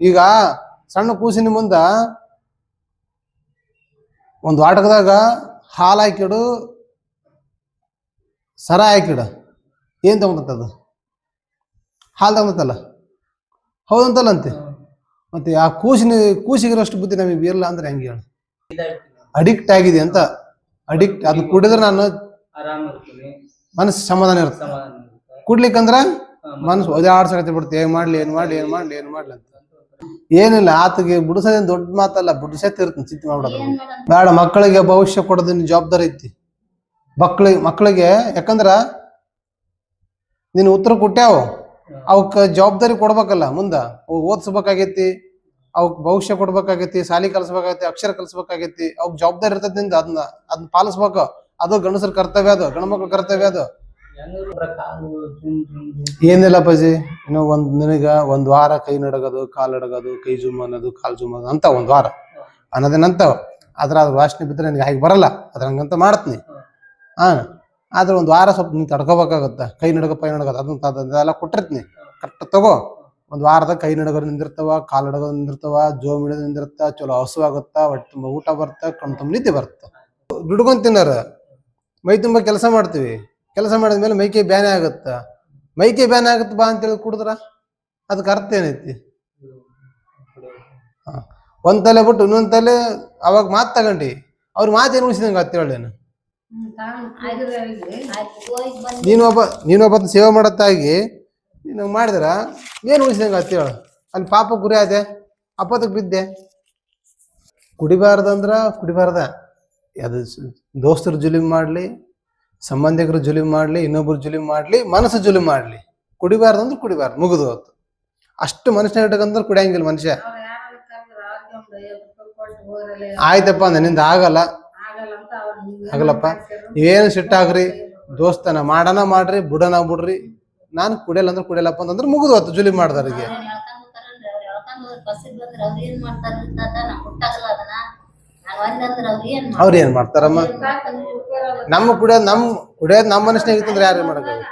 ಈಗ ಸಣ್ಣ ಕೂಸಿನ ಮುಂದ ಒಂದು ಆಟಕದಾಗ ಹಾಲು ಹಾಕಿಡು ಸರ ಹಾಕಿಡು. ಏನ್ ಅದು? ಹಾಲು ತಗೊಂತಲ್ಲ ಹೌದಂತಲ್ಲ ಅಂತೆ ಮತ್ತೆ ಆ ಕೂಸಿನ ಕೂಸಿಗಿರೋಷ್ಟು ಬುದ್ಧಿ ನಮಗೆ ಇರಲ್ಲ ಅಂದ್ರೆ ಹೆಂಗೆ ಹೇಳು? ಅಡಿಕ್ಟ್ ಆಗಿದೆ ಅಂತ. ಅಡಿಕ್ಟ್ ಅದು ಕುಡಿದ್ರೆ ನಾನು ಮನಸ್ಸು ಸಮಾಧಾನ ಇರುತ್ತೆ. ಕುಡ್ಲಿಕ್ಕಂದ್ರ ಮನಸ್ಸು ಮನಸ್ಸು ಒದಾಡ್ಸಕತ್ತೆ ಬಿಡುತ್ತೆ ಏನು ಮಾಡ್ಲಿ ಏನ್ ಮಾಡ್ಲಿ ಏನ್ ಮಾಡ್ಲಿ ಏನ್ ಮಾಡ್ಲಿ ಅಂತ. ಏನಿಲ್ಲ, ಆತಗೆ ಬಿಡಿಸೋದೇನು ದೊಡ್ಡ ಮಾತಲ್ಲ ಬುಡಿಸತ್ತೆ ಇರ್ತೀನಿ, ಚಿಂತೆ ಮಾಡ್ಬಿಡೋದು? ಬೇಡ, ಮಕ್ಕಳಿಗೆ ಭವಿಷ್ಯ ಕೊಡೋದು ಜವಾಬ್ದಾರಿ ಐತಿ. ಮಕ್ಕಳಿಗೆ ಮಕ್ಕಳಿಗೆ, ಯಾಕಂದ್ರ ನೀನು ಉತ್ತರ ಕೊಟ್ಟ್ಯಾವ ಅವಕ್ಕೆ ಜವಾಬ್ದಾರಿ ಕೊಡ್ಬೇಕಲ್ಲ ಮುಂದ. ಅವು ಓದಿಸ್ಬೇಕಾಗೈತಿ, ಅವಕ್ ಭವಿಷ್ಯ ಕೊಡ್ಬೇಕಾಗೈತಿ, ಸಾಲಿ ಕಲಿಸ್ಬೇಕಾಗೈತಿ, ಅಕ್ಷರ ಕಲಿಸ್ಬೇಕಾಗೈತಿ, ಅವಕ್ ಜವಾಬ್ದಾರಿ ಇರ್ತದಿಂದ ಅದನ್ನ ಅದನ್ನ ಪಾಲಿಸ್ಬೇಕು. ಅದು ಗಂಡಸರ ಕರ್ತವ್ಯ, ಅದು ಗಂಡ್ಮಕ್ಳ ಕರ್ತವ್ಯ, ಅದು. ಏನಿಲ್ಲ ಪಜಿ ಇನ್ನು ಒಂದ್ ನಿನಗ ಒಂದ್ ವಾರ ಕೈ ನಡಗೋದು, ಕಾಲ್ ನಡಗೋದು ಕೈ ಜುಮ್ ಅನ್ನೋದು, ಕಾಲ್ ಜುಮ್ ಅನ್ನೋದು ಅಂತ ಒಂದ್ ವಾರ. ಅನ್ನೋದೇನಂತಾವ ಅದ್ರ ಅದ್ರ ವಾಸನೆ ಬಿದ್ರೆ ನನಗೆ ಹಾಗೆ ಬರಲ್ಲ. ಅದ್ರ ಹಂಗಂತ ಮಾಡ್ತೀನಿ. ಹಾ ಆದ್ರೆ ಒಂದ್ ವಾರ ಸ್ವಲ್ಪ ನೀನ್ ತಡ್ಕೋಬೇಕಾಗತ್ತ. ಕೈ ನಡಗ, ಪೈ ನಡಗದ ಅದನ್ನ ಅದ್- ಅದೆಲ್ಲ ಕೊಟ್ಟಿರ್ತೀನಿ. ಕರೆಕ್ಟ್ ತಗೋ. ಒಂದ್ ವಾರದ ಕೈ ನಡಗೋರು ನಿಂದಿರ್ತಾವ, ಕಾಲ್ ನಡಗೋ ನಿಂದಿರ್ತಾವ ಜೋ ಮಿಡೋದು ನಿಂದಿರ್ತ ಚಲೋ ಹಸು ಆಗುತ್ತ, ಹೊಟ್ಟೆ ತುಂಬ ಊಟ ಬರ್ತ ಕಣ್ ತುಂಬ ನಿದ್ದೆ ಬರ್ತ. ದುಡ್ಕೊಂಡ್ ತಿನ್ನಾರ. ಮೈ ತುಂಬ ಕೆಲಸ ಮಾಡ್ತೀವಿ. ಕೆಲಸ ಮಾಡಿದ ಮೇಲೆ ಮೈಕೈ ಬ್ಯಾನೆ ಆಗುತ್ತ? ಮೈಕೈ ಬ್ಯಾನೆ ಆಗುತ್ತ ಬಾ ಅಂತೇಳಿ ಕುಡಿದ್ರ? ಅದಕ್ಕೆ ಅರ್ಥ ಏನೈತಿ. ಒಂದ್ ತಲೆ ಬಿಟ್ಟು ಇನ್ನೊಂದ್ ತಲೆ ಅವಾಗ ಮಾತು ತಗೊಂಡಿ. ಅವ್ರ ಮಾತು ಏನು ಉಳಿಸಿದಂಗ ಅತ್ತ ಆಯ್ತು, ನೀನೊಬ್ಬ ನೀನೊಬ್ಬ ಸೇವೆ ಮಾಡತ್ತಾಗಿ ನೀನು ಮಾಡಿದ್ರ ಏನು ಉಳಿಸಿದಂಗ ಅಂತೇಳ ಅಲ್ಲಿ ಪಾಪ ಗುರಿ ಅದೆ ಅಪ್ಪದಕ್ಕೆ ಬಿದ್ದೆ. ಕುಡಿಬಾರ್ದಂದ್ರ ಕುಡಿಬಾರ್ದ. ಅದು ದೋಸ್ತರು ಜುಲಿಮ್ ಮಾಡ್ಲಿ ಸಂಬಂಧಿಕರು ಜುಲಿ ಮಾಡ್ಲಿ, ಇನ್ನೊಬ್ರು ಜುಲಿ ಮಾಡ್ಲಿ, ಮನಸ್ಸು ಜುಲಿಮ್ ಮಾಡ್ಲಿ. ಕುಡಿಬಾರ್ದಂದ್ರೆ ಕುಡಿಬಾರ್ದು, ಮುಗಿದು ಹೋತು. ಅಷ್ಟು ಮನುಷ್ಯನ ಇಟ್ಟಕಂದ್ರೆ ಕುಡಿಯಂಗಿಲ್ಲ ಮನುಷ್ಯ. ಆಯ್ತಪ್ಪ, ನನ್ನಿಂದ ಆಗಲ್ಲ. ಆಗಲ್ಲಪ್ಪ. ನೀವೇನು ಸಿಟ್ಟಾಗ್ರಿ. ದೋಸ್ತನ ಮಾಡನ ಮಾಡ್ರಿ, ಬುಡನ ಬಿಡ್ರಿ. ನಾನು ಕುಡಿಯಲ್ಲ ಅಂದ್ರೆ ಕುಡಿಯಲ್ಲಪ್ಪ ಅಂತಂದ್ರೆ ಮುಗಿದು ಹೋತು ಜುಲಿ ಮಾಡ್ದವ್ರಿಗೆ ಅವ್ರ್ ಎಳ್ಕೊಂಡ್ ಹೋಗ್ತಾರಲ್ರಿ, ಅವ್ರ್ ಎಳ್ಕೊಂಡ್ ಹೋಗಿ ಬಸ್ಸಿಗ್ ಬಂದ್ರ ಅವ್ರ್ ಏನ್ ಮಾಡ್ತಾರಮ್ಮ? ನಮ್ಮ ಕುಡಿಯೋದು ನಮ್ ಕುಡಿಯೋದು ನಮ್ಮ ಮನುಷ್ಯನಾಗ ಇತ್ತಂದ್ರೆ ಯಾರು ಮಾಡಕ್ಕಾಗಲ್ಲ